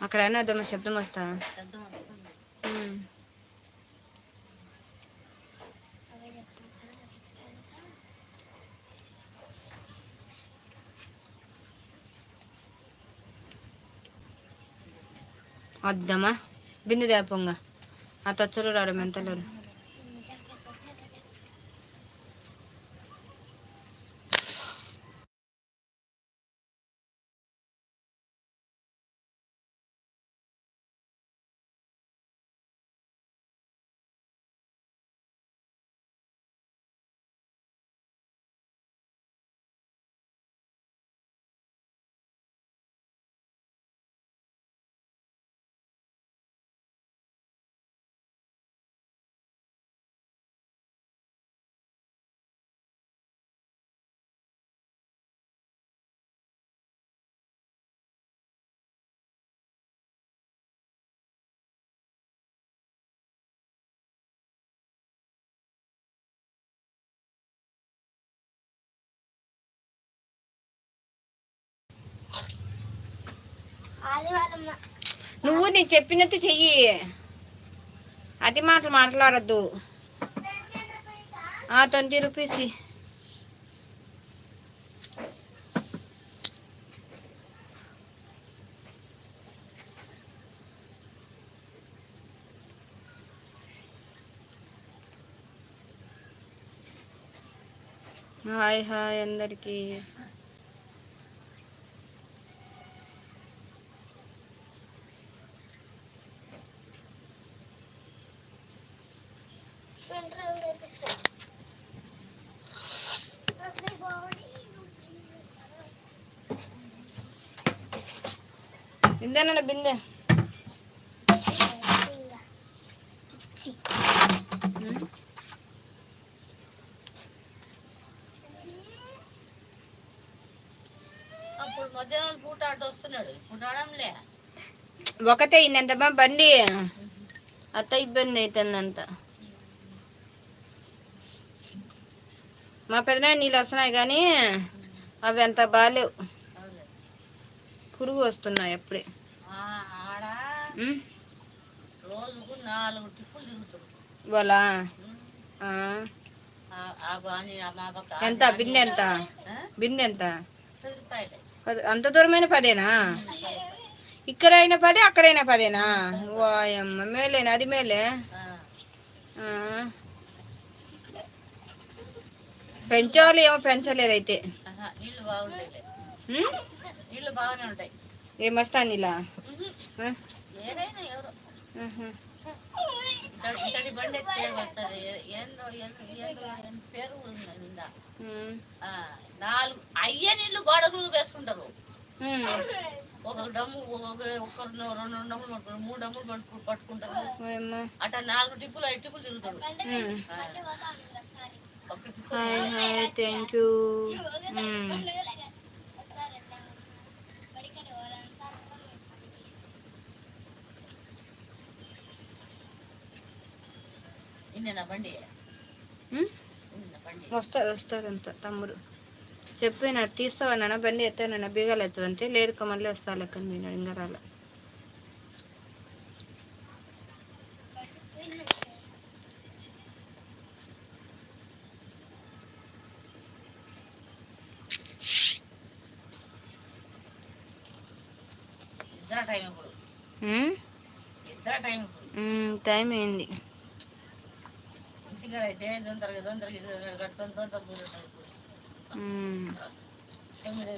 అక్కడ అయినా వద్దమ్మా శబ్దం వస్తా. ఉమ్. వద్దమ్మా. బిందు దేపంగా ఆ తచ్చలు రాడు మెంతలోడు నువ్వు నేను చెప్పినట్టు చెయ్యి. అతి మాటలు మాట్లాడద్దు. ట్వంటీ రూపీస్ హాయ్ హాయ్ అందరికీ. బిందెనన్న బిందె. అప్పుడు పూట అటు వస్తున్నాడు. ఇప్పుడు రావడంలే ఒకటే ఇంతమ్మా బండి. అత్త ఇబ్బంది అవుతుందంత మా పెదనాయ నీళ్ళు వస్తున్నాయి కానీ అవి అంత బాగాలేవు. పురుగు వస్తున్నాయి అప్పుడే. రోజుకు నాలుగు టిప్పులు తిరుగుతాడు ఇవాళ? ఎంత? బిందె ఎంత? బిందె ఎంత? అంత దూరమైన పదేనా. ఇక్కడ అయినా పదే అక్కడైనా పదేనా? వాయమ్మ మేలేనా అది మేలే. పెంచాలి ఏమో పెంచలేదు అయితే? నీళ్ళు బాగానే ఉంటాయి. ఏమొస్తా నీలా బండి ఏందో ఏందో పేరు ఉంది. ఆ, నాలుగు అయ్యే నీళ్ళు గోడకు వేసుకుంటారు. ఒక డమ్ము ఒక ఒకరు రెండు రెండు డమ్ములు పట్టుకుంటారు. మూడు డమ్ములు పట్టు పట్టుకుంటారు. అట్లా నాలుగు టిప్పులు ఐదు టిప్పులు తిరుగుతాడు హాయ్ థ్యాంక్ యూ వస్తారు వస్తారు అంత తమ్ముడు. చెప్పిన తీస్తావన్నా బండి ఎత్తానన్న బీగాలు ఎత్తవంతే లేదు మళ్ళీ వస్తా లెక్క నేను ఇంకా రాలే ఇద్దరు టైం అయింది. అయితే తొందరగా తొందరగా కట్టుకొని తొందర కూర్చుంటారు ఇప్పుడు ఉమ్. తొమ్మిది